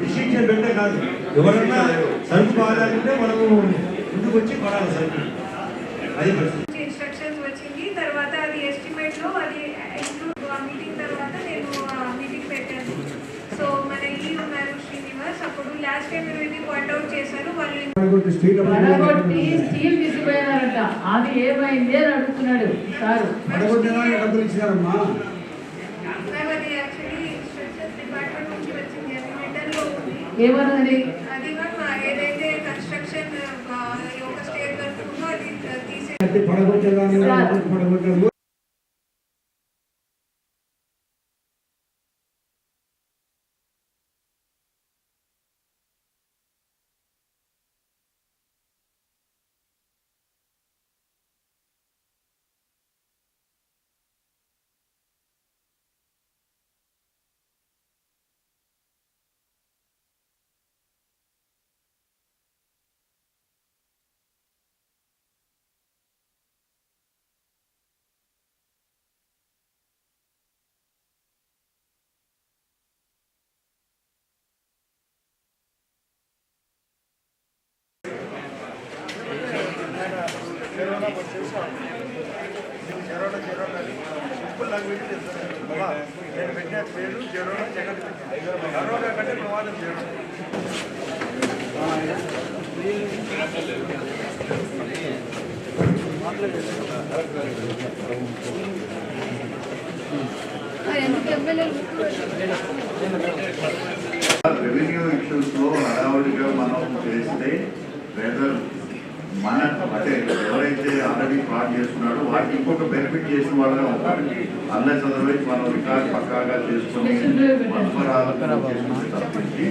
Distinction పెట్టే కాదు. ఎవరన్నా సరుకు బాగాలంటే మనము ముందుకు వచ్చి కొనాలి సరుకు. అది ఇన్స్ట్రక్షన్స్ వచ్చింది. తర్వాత అది ఎస్టిమేట్లో అది ఇంక్లూడ్ ఆ మీటింగ్ తర్వాత నేను మీటింగ్ పెట్టాను. సో మన ఈ ఉన్నారు శ్రీనివాస్. అప్పుడు లాస్ట్ టైం మీరు ఇది పాయింట్ అవుట్ చేశారు. వాళ్ళు స్టీల్ తీసుకుపోయినారంట అది ఏమైంది అని అడుగుతున్నాడు సారు పడగొట్టిన వాళ్ళకి డబ్బులు ఇచ్చినారమ్మా మ్యామ్ అది యాక్చువల్లీ ఇన్స్ట్రక్షన్స్ డిపార్ట్మెంట్ నుంచి వచ్చింది అది మెంటల్లో ఉంది ఏమన్నది? అది మ్యామ్ పడగొట్టేదాన్ని పడగొట్టారు నేను పెట్టిన పేరు జరోనా జగన్ కరోనా కంటే ప్రమాదం జరోనా ఎందుకు ఎమ్మెల్యేలు రెవెన్యూ ఇష్యూస్ లో హడావుడిగా మనం చేస్తే వెదర్ మన అంటే ఎవరైతే ఆల్రెడీ ప్లాన్ చేస్తున్నాడో వాటికి ఇంకొక బెనిఫిట్ చేసిన వాళ్ళనే ఉంటారు అన్లెస్ అదర్వైజ్ మనం రికార్డ్ పక్కాగా చేసుకుని తప్పించి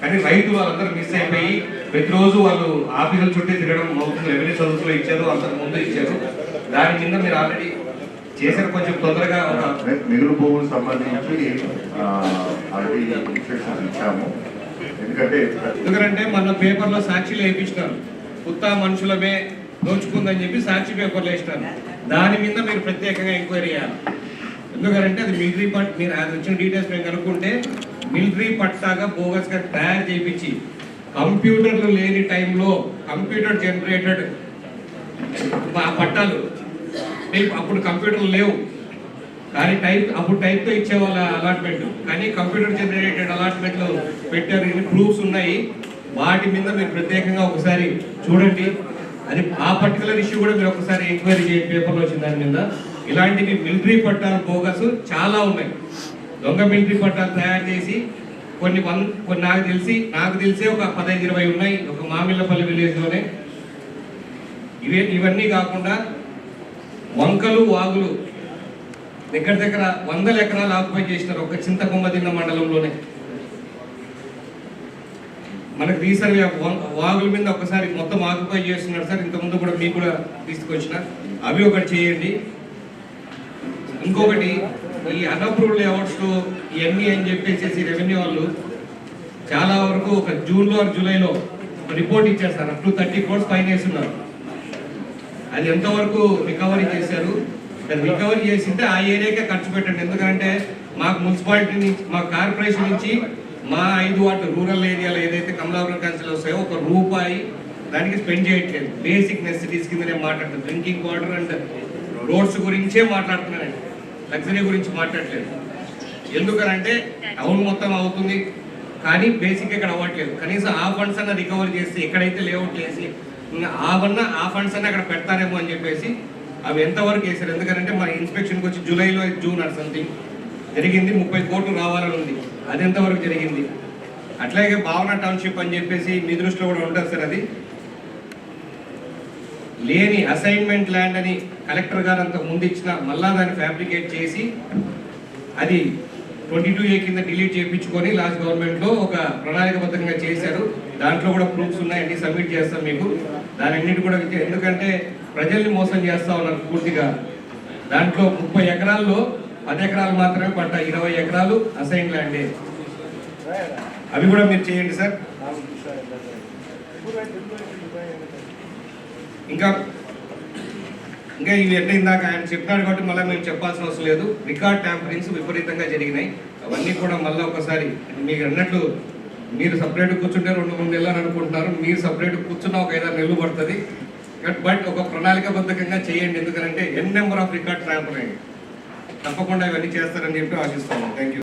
కానీ రైతు వాళ్ళందరూ మిస్ అయిపోయి ప్రతిరోజు వాళ్ళు ఆఫీసుల చుట్టూ తిరగడం అవుతుంది. రెవెన్యూ సర్వీస్లో ఇచ్చారు అంతకు ముందు ఇచ్చారు. దాని మీద మీరు ఆల్రెడీ చేశారు. కొంచెం తొందరగా మిగులు భూములకు సంబంధించి ఇన్స్ట్రక్షన్స్ ఇచ్చాము. ఎందుకంటే ఎందుకంటే మన పేపర్లో సాక్షిలు వేయించినారు కుత్తా మనుషులమే దోచుకుందని చెప్పి సాక్షి పేపర్లు వేసినారు. దాని మీద మీరు ప్రత్యేకంగా ఎంక్వైరీ చేయాలి. ఎందుకంటే అది మిలిటరీ పట్ మీరు అది వచ్చిన డీటెయిల్స్ మేము కనుక్కుంటే మిలిటరీ పట్టాగా బోగస్గా తయారు చేయించి కంప్యూటర్లు లేని టైంలో కంప్యూటర్ జనరేటెడ్ పట్టాలు. అప్పుడు కంప్యూటర్లు లేవు. కానీ టైప్ అప్పుడు టైప్తో ఇచ్చేవాళ్ళ అలాట్మెంట్ కానీ కంప్యూటర్ జనరేటెడ్ అలాట్మెంట్లు పెట్టారు. ఇన్ని ప్రూఫ్స్ ఉన్నాయి. వాటి మీద మీరు ప్రత్యేకంగా ఒకసారి చూడండి. అది ఆ పర్టికులర్ ఇష్యూ కూడా మీరు ఒకసారి ఎంక్వైరీ చేయండి. పేపర్లో వచ్చిన దాని మీద. ఇలాంటివి మిలిటరీ పట్టాలు బోగస్ చాలా ఉన్నాయి. దొంగ మిలిటరీ పట్టాలు తయారు చేసి కొన్ని వన్ కొన్ని నాకు తెలిసి నాకు తెలిసే ఒక పదహైదు ఇరవై ఉన్నాయి. ఒక మామిళ్ళపల్లి విలేజ్లోనే. ఇవే ఇవన్నీ కాకుండా వంకలు వాగులు దగ్గర దగ్గర వందల ఎకరాలు ఆక్యుపై చేసినారు ఒక చింతకొమ్మదిన్న మండలంలోనే. మనకు రీసర్వే వాగుల మీద ఒకసారి మొత్తం ఆక్యుపై చేస్తున్నారు సార్. ఇంతకుముందు కూడా మీకు కూడా తీసుకొచ్చిన. అవి ఒకటి చేయండి. ఇంకొకటి ఈ అన్అప్రూవ్డ్ లేఅవుట్స్లో ఇవన్నీ అని చెప్పేసి రెవెన్యూ వాళ్ళు చాలా వరకు ఒక జూన్లో జూలైలో రిపోర్ట్ ఇచ్చారు sir. Up to thirty crores fine వేస్తున్నారు. అది ఎంతవరకు రికవరీ చేశారు? రికవరీ చేసింటే ఆ ఏరియాకే ఖర్చు పెట్టండి. ఎందుకంటే మాకు మున్సిపాలిటీ నుంచి మా కార్పొరేషన్ నుంచి మా ఐదు వాటి రూరల్ ఏరియాలో ఏదైతే కమలాపురం కన్సిల్ వస్తాయో ఒక రూపాయి దానికి స్పెండ్ చేయట్లేదు. బేసిక్ నెసిటీస్ కింద నేను మాట్లాడుతాను డ్రింకింగ్ వాటర్ అండ్ రోడ్స్ గురించే మాట్లాడుతున్నానండి లగ్జరీ గురించి మాట్లాడలేదు ఎందుకనంటే టౌన్ మొత్తం అవుతుంది. కానీ బేసిక్ ఇక్కడ అవ్వట్లేదు. కనీసం ఆ ఫండ్స్ అన్న రికవర్ చేసి ఎక్కడైతే లేఅవుట్ చేసి ఆ ఆవన్న ఆ ఫండ్స్ అన్న అక్కడ పెడతారేమో అని చెప్పేసి అవి ఎంతవరకు వేసారు ఎందుకంటే మన ఇన్స్పెక్షన్కి వచ్చి జూలైలో జూన్ ఆర్ సంథింగ్ జరిగింది ముప్పై కోట్లు రావాలని ఉంది. అది ఎంతవరకు జరిగింది? అట్లాగే భావన టౌన్షిప్ అని చెప్పేసి మీ దృష్టిలో కూడా ఉంటుంది సార్ అది. లేని అసైన్మెంట్ ల్యాండ్ అని కలెక్టర్ గారు అంత ముందు ఇచ్చిన మళ్ళా దాన్ని ఫ్యాబ్రికేట్ చేసి అది ట్వంటీ టూ ఏ కింద డిలీట్ చేయించుకొని లాస్ట్ గవర్నమెంట్లో ఒక ప్రణాళికబద్ధంగా చేశారు. దాంట్లో కూడా ప్రూఫ్స్ ఉన్నాయండి సబ్మిట్ చేస్తాం మీకు. దాని అన్నిటి కూడా ఎందుకంటే ప్రజల్ని మోసం చేస్తా ఉన్నారు పూర్తిగా. దాంట్లో ముప్పై ఎకరాల్లో పది ఎకరాలు మాత్రమే పంట ఇరవై ఎకరాలు అసైన్ ల్యాండే. అవి కూడా మీరు చేయండి సార్. ఇంకా ఇంకా ఇవి ఎట్లా ఇందాక ఆయన చెప్పినాడు కాబట్టి మళ్ళీ మేము చెప్పాల్సిన అవసరం లేదు. రికార్డ్ ట్యాంపరింగ్స్ విపరీతంగా జరిగినాయి. అవన్నీ కూడా మళ్ళీ ఒకసారి మీకు అన్నట్లు మీరు సపరేట్ కూర్చుంటే రెండు మూడు నెలలు అనుకుంటున్నారు. మీరు సపరేట్ కూర్చున్న ఒక ఐదారు నెలలు పడుతుంది. బట్ ఒక ప్రణాళికాబద్ధకంగా చేయండి. ఎందుకంటే N number of record tampering తప్పకుండా ఇవన్నీ చేస్తారని చెప్పి ఆశిస్తాను థ్యాంక్ యూ